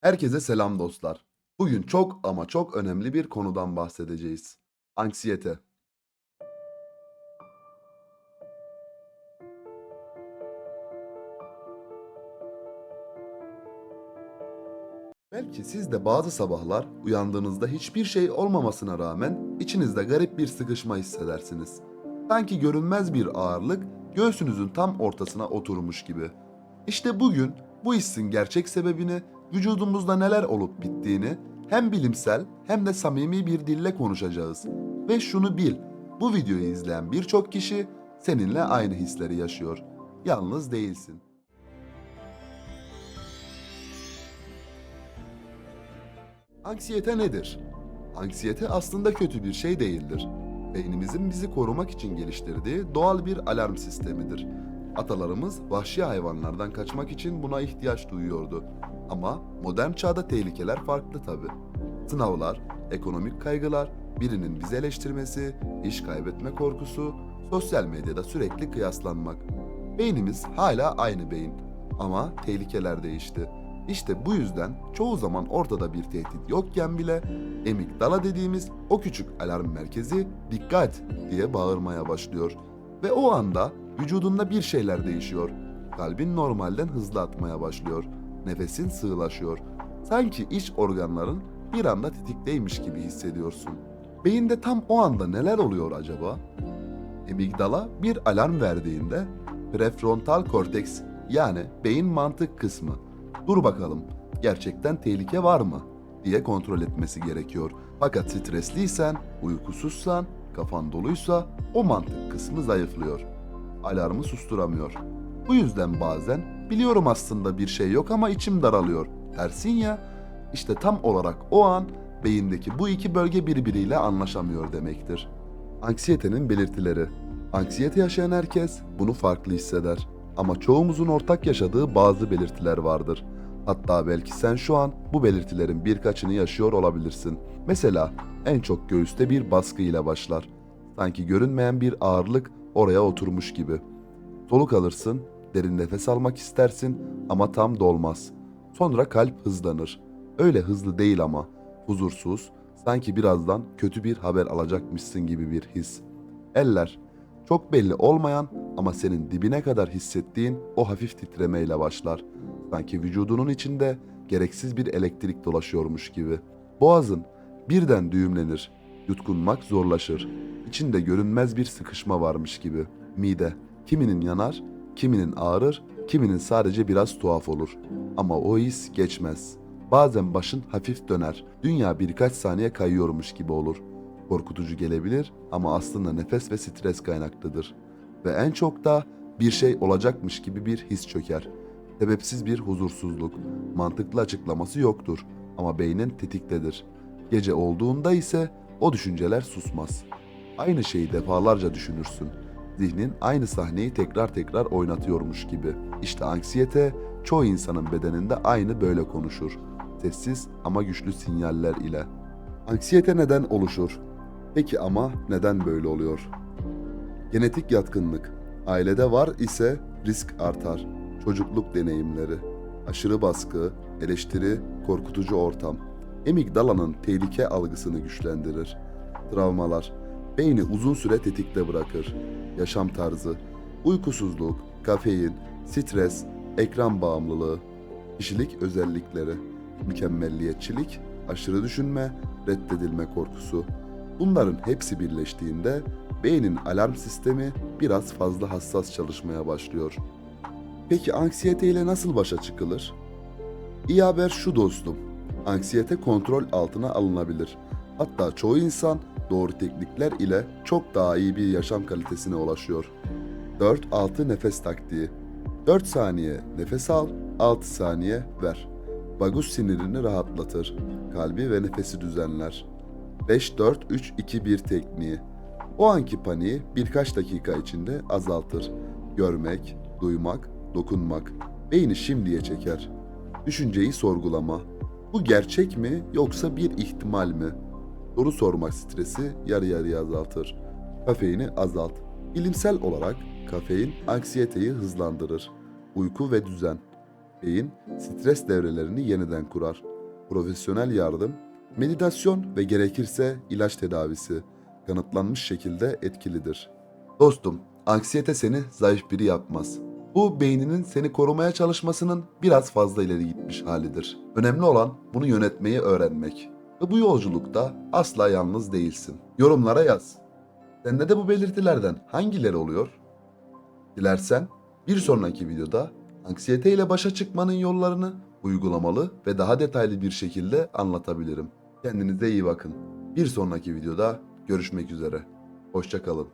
Herkese selam dostlar. Bugün çok ama çok önemli bir konudan bahsedeceğiz. Anksiyete. Belki siz de bazı sabahlar uyandığınızda hiçbir şey olmamasına rağmen içinizde garip bir sıkışma hissedersiniz. Sanki görünmez bir ağırlık göğsünüzün tam ortasına oturmuş gibi. İşte bugün bu hissin gerçek sebebini, vücudumuzda neler olup bittiğini hem bilimsel hem de samimi bir dille konuşacağız. Ve şunu bil, bu videoyu izleyen birçok kişi seninle aynı hisleri yaşıyor. Yalnız değilsin. Anksiyete nedir? Anksiyete aslında kötü bir şey değildir. Beynimizin bizi korumak için geliştirdiği doğal bir alarm sistemidir. Atalarımız vahşi hayvanlardan kaçmak için buna ihtiyaç duyuyordu. Ama modern çağda tehlikeler farklı tabi. Sınavlar, ekonomik kaygılar, birinin bizi eleştirmesi, iş kaybetme korkusu, sosyal medyada sürekli kıyaslanmak. Beynimiz hala aynı beyin ama tehlikeler değişti. İşte bu yüzden çoğu zaman ortada bir tehdit yokken bile emigdala dediğimiz o küçük alarm merkezi dikkat diye bağırmaya başlıyor. Ve o anda vücudunda bir şeyler değişiyor. Kalbin normalden hızlı atmaya başlıyor. Nefesin sığlaşıyor. Sanki iç organların bir anda tetikteymiş gibi hissediyorsun. Beyinde tam o anda neler oluyor acaba? Amigdala bir alarm verdiğinde prefrontal korteks yani beyin mantık kısmı dur bakalım gerçekten tehlike var mı diye kontrol etmesi gerekiyor. Fakat stresliysen, uykusuzsan, kafan doluysa o mantık kısmı zayıflıyor. Alarmı susturamıyor. Bu yüzden bazen biliyorum aslında bir şey yok ama içim daralıyor. Dersin ya işte tam olarak o an beyindeki bu iki bölge birbiriyle anlaşamıyor demektir. Anksiyetenin belirtileri. Anksiyete yaşayan herkes bunu farklı hisseder. Ama çoğumuzun ortak yaşadığı bazı belirtiler vardır. Hatta belki sen şu an bu belirtilerin birkaçını yaşıyor olabilirsin. Mesela en çok göğüste bir baskı ile başlar. Sanki görünmeyen bir ağırlık oraya oturmuş gibi. Soluk alırsın, derin nefes almak istersin ama tam dolmaz. Sonra kalp hızlanır. Öyle hızlı değil ama huzursuz, sanki birazdan kötü bir haber alacakmışsın gibi bir his. Eller, çok belli olmayan ama senin dibine kadar hissettiğin o hafif titremeyle başlar. Sanki vücudunun içinde gereksiz bir elektrik dolaşıyormuş gibi. Boğazın birden düğümlenir, yutkunmak zorlaşır. İçinde görünmez bir sıkışma varmış gibi. Mide, kiminin yanar, kiminin ağrır, kiminin sadece biraz tuhaf olur. Ama o his geçmez. Bazen başın hafif döner, dünya birkaç saniye kayıyormuş gibi olur. Korkutucu gelebilir ama aslında nefes ve stres kaynaklıdır. Ve en çok da bir şey olacakmış gibi bir his çöker. Sebepsiz bir huzursuzluk, mantıklı açıklaması yoktur ama beynin tetiktedir. Gece olduğunda ise o düşünceler susmaz. Aynı şeyi defalarca düşünürsün. Zihnin aynı sahneyi tekrar tekrar oynatıyormuş gibi. İşte anksiyete çoğu insanın bedeninde aynı böyle konuşur. Sessiz ama güçlü sinyaller ile. Anksiyete neden oluşur? Peki ama neden böyle oluyor? Genetik yatkınlık. Ailede var ise risk artar. Çocukluk deneyimleri. Aşırı baskı, eleştiri, korkutucu ortam. Amigdalanın tehlike algısını güçlendirir. Travmalar. Beyni uzun süre tetikte bırakır. Yaşam tarzı. Uykusuzluk, kafein, stres, ekran bağımlılığı. Kişilik özellikleri. Mükemmelliyetçilik, aşırı düşünme, reddedilme korkusu. Bunların hepsi birleştiğinde beynin alarm sistemi biraz fazla hassas çalışmaya başlıyor. Peki anksiyete ile nasıl başa çıkılır? İyi haber şu dostum. Anksiyete kontrol altına alınabilir. Hatta çoğu insan doğru teknikler ile çok daha iyi bir yaşam kalitesine ulaşıyor. 4-6 nefes taktiği. 4 saniye nefes al, 6 saniye ver. Vagus sinirini rahatlatır. Kalbi ve nefesi düzenler. 5-4-3-2-1 tekniği. O anki paniği birkaç dakika içinde azaltır. Görmek, duymak, dokunmak beyni şimdiye çeker. Düşünceyi sorgulama. Bu gerçek mi yoksa bir ihtimal mi? Soru sormak stresi yarı yarıya azaltır. Kafeini azalt. Bilimsel olarak kafein anksiyeteyi hızlandırır. Uyku ve düzen. Beyin stres devrelerini yeniden kurar. Profesyonel yardım, meditasyon ve gerekirse ilaç tedavisi kanıtlanmış şekilde etkilidir. Dostum, anksiyete seni zayıf biri yapmaz. Bu beyninin seni korumaya çalışmasının biraz fazla ileri gitmiş halidir. Önemli olan bunu yönetmeyi öğrenmek. Ve bu yolculukta asla yalnız değilsin. Yorumlara yaz. Sende de bu belirtilerden hangileri oluyor? Dilersen bir sonraki videoda anksiyete ile başa çıkmanın yollarını uygulamalı ve daha detaylı bir şekilde anlatabilirim. Kendinize iyi bakın. Bir sonraki videoda görüşmek üzere. Hoşçakalın.